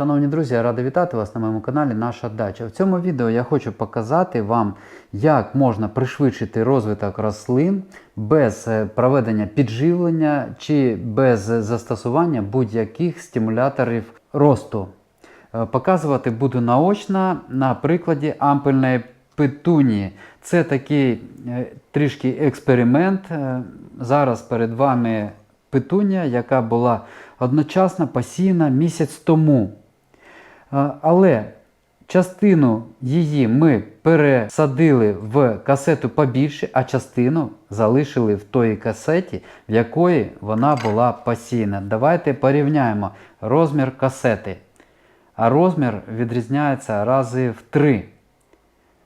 Шановні друзі, я радий вітати вас на моєму каналі Наша Дача. В цьому відео я хочу показати вам, як можна пришвидшити розвиток рослин без е, проведення підживлення чи без застосування будь-яких стимуляторів росту. Е, Показувати буду наочно на прикладі ампельної петунії. Це такий е, трішки експеримент. Зараз перед вами петунія, яка була одночасно посіяна місяць тому. Е, Але частину її ми пересадили в касету побільше, а частину залишили в тої касеті, в якої вона була посіяна. Давайте порівняємо розмір касети. А розмір відрізняється рази в 3.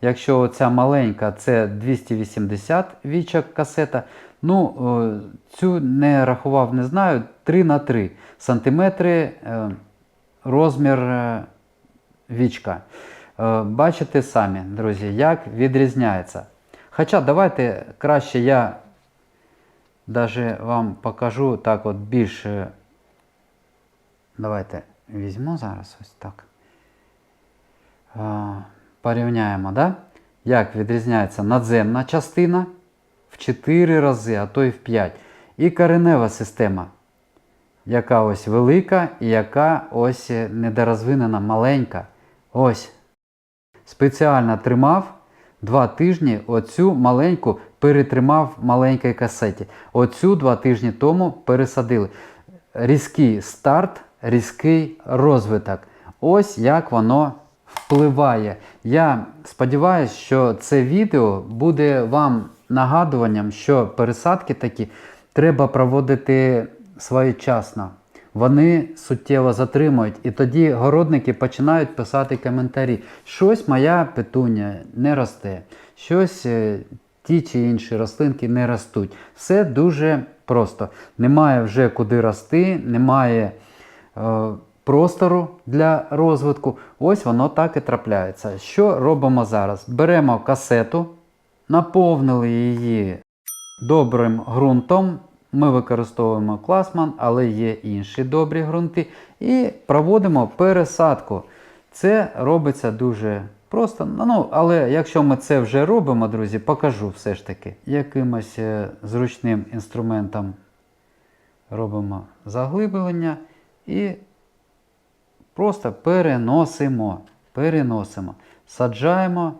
Якщо ця маленька це 280 вічок касета, ну цю не рахував, не знаю, 3 на 3 сантиметри е, розмір е, вічка. Е, Бачите самі, друзі, як відрізняється. Хоча давайте краще я даже вам покажу так от більше. Давайте візьму зараз ось так. Е, Порівняємо, да? як відрізняється надземна частина в 4 рази, а то й в 5. І коренева система, яка ось велика і яка ось недорозвинена маленька. Ось. Спеціально тримав 2 тижні оцю маленьку перетримав в маленькій касеті. Оцю 2 тижні тому пересадили. Різкий старт, різкий розвиток. Ось як воно впливає. Я сподіваюся, що це відео буде вам нагадуванням, що пересадки такі треба проводити своєчасно. Вони суттєво затримують, і тоді городники починають писати коментарі. Щось моя петуня не росте, щось е, ті чи інші рослинки не ростуть. Все дуже просто. Немає вже куди рости, немає е, простору для розвитку. Ось воно так і трапляється. Що робимо зараз? Беремо касету, наповнили її добрим ґрунтом. Ми використовуємо класман, але є інші добрі ґрунти. І проводимо пересадку. Це робиться дуже просто. Ну, але якщо ми це вже робимо, друзі, покажу все ж таки. Якимось е, зручним інструментом робимо заглиблення і просто переносимо. Переносимо. Саджаємо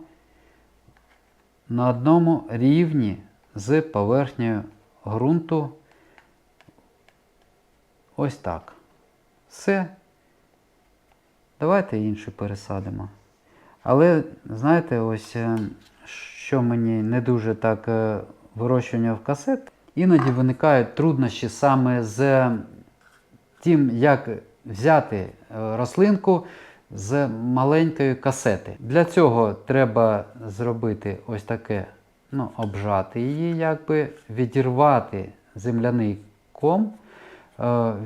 на одному рівні з поверхнею ґрунту. Ось так. Все. Давайте іншу пересадимо. Але, знаєте, ось е, що мені не дуже так е, вирощування в касет, іноді виникають труднощі саме з тим, як взяти е, рослинку з маленької касети. Для цього треба зробити ось таке, ну, обжати її, якби відірвати земляний ком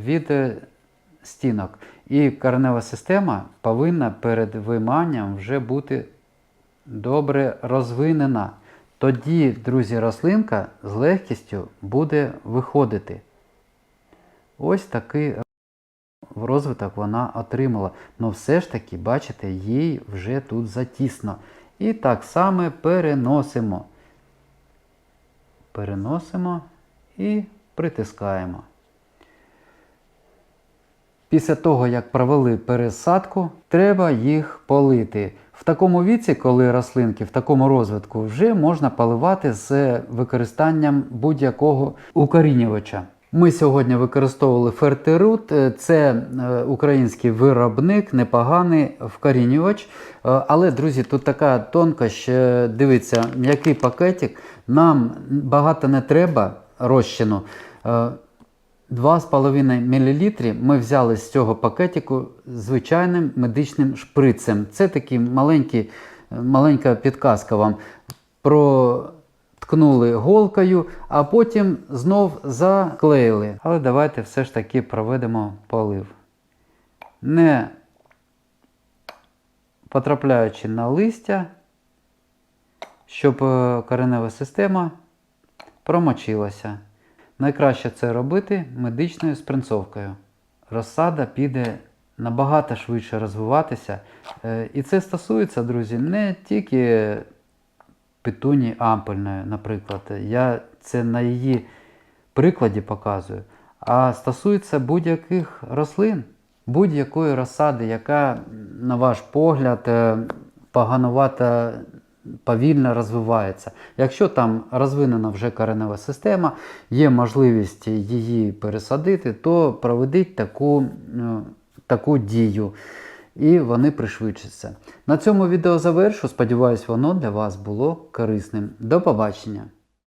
від е, стінок. І коренева система повинна перед вийманням вже бути добре розвинена. Тоді, друзі, рослинка з легкістю буде виходити. Ось такий розвиток вона отримала. але все ж таки, бачите, їй вже тут затісно. І так само переносимо. Переносимо і притискаємо. Після того, як провели пересадку, треба їх полити. В такому віці, коли рослинки в такому розвитку, вже можна поливати з використанням будь-якого укорінювача. Ми сьогодні використовували фертерут, це е, український виробник, непоганий вкорінювач. Е, Але, друзі, тут така тонкощ, е, дивіться, м'який пакетик, нам багато не треба розчину. Е, 2,5 мл ми взяли з цього пакетику звичайним медичним шприцем. Це такий маленький, маленька підказка вам. Проткнули голкою, а потім знов заклеїли. Але давайте все ж таки проведемо полив. Не потрапляючи на листя, щоб е, коренева система промочилася. Найкраще це робити медичною спринцовкою. Розсада піде набагато швидше розвиватися. Е, І це стосується, друзі, не тільки петуні ампельної, наприклад. Я це на її прикладі показую, а стосується будь-яких рослин, будь-якої розсади, яка, на ваш погляд, е, поганувата повільно розвивається. Якщо там розвинена вже коренева система, є можливість її пересадити, то проведіть таку, е, таку дію. І вони пришвидшаться. На цьому відео завершу. Сподіваюсь, воно для вас було корисним. До побачення!